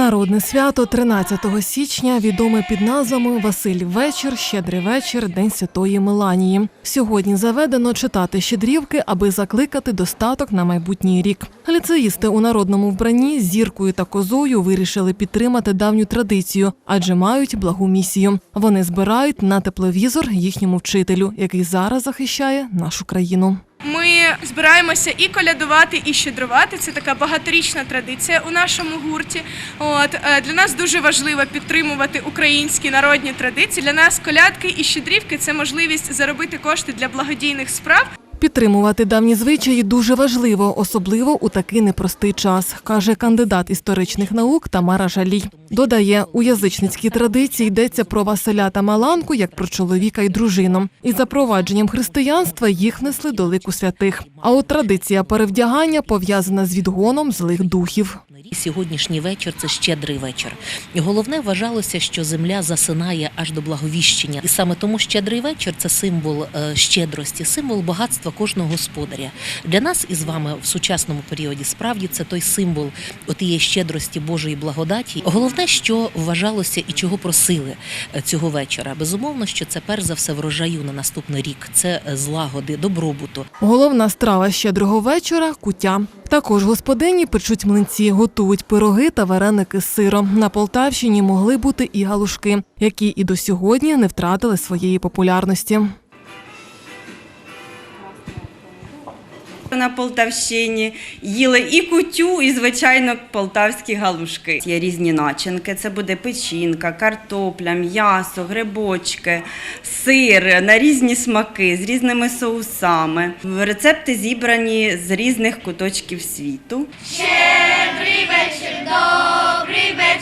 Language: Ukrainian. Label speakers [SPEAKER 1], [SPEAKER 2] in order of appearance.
[SPEAKER 1] Народне свято 13 січня відоме під назвами Василь вечір, Щедрий вечір, День Святої Меланії. Сьогодні заведено читати щедрівки, аби закликати достаток на майбутній рік. Ліцеїсти у народному вбранні з зіркою та козою вирішили підтримати давню традицію, адже мають благу місію. Вони збирають на тепловізор їхньому вчителю, який зараз захищає нашу країну.
[SPEAKER 2] Ми збираємося і колядувати, і щедрувати. Це така багаторічна традиція у нашому гурті. От е, для нас дуже важливо підтримувати українські народні традиції. Для нас колядки і щедрівки це можливість заробити кошти для благодійних справ.
[SPEAKER 1] Підтримувати давні звичаї дуже важливо, особливо у такий непростий час, каже кандидат історичних наук Тамара Жалій. Додає, у язичницькій традиції йдеться про Василя та Маланку як про чоловіка і дружину. Із запровадженням християнства їх несли до лику святих. А от традиція перевдягання пов'язана з відгоном злих духів.
[SPEAKER 3] Сьогоднішній вечір це щедрий вечір. Головне вважалося, що земля засинає аж до благовіщення. І саме тому щедрий вечір це символ е, щедрості, символ багатства кожного господаря. Для нас із вами в сучасному періоді справді це той символ отієї щедрості Божої благодаті. Головне, що вважалося і чого просили е, цього вечора. Безумовно, що це перш за все врожаю на наступний рік. Це е, злагоди, добробуту.
[SPEAKER 1] Головна страва щедрого вечора кутя. Також господині печуть млинці, готують пироги та вареники з сиром. На Полтавщині могли бути і галушки, які і до сьогодні не втратили своєї популярності.
[SPEAKER 4] На Полтавщині їли і кутю, і звичайно полтавські галушки. Є різні начинки. Це буде печінка, картопля, м'ясо, грибочки, сир на різні смаки з різними соусами. Рецепти зібрані з різних куточків світу.
[SPEAKER 5] Щедрий вечір, добрий вечір.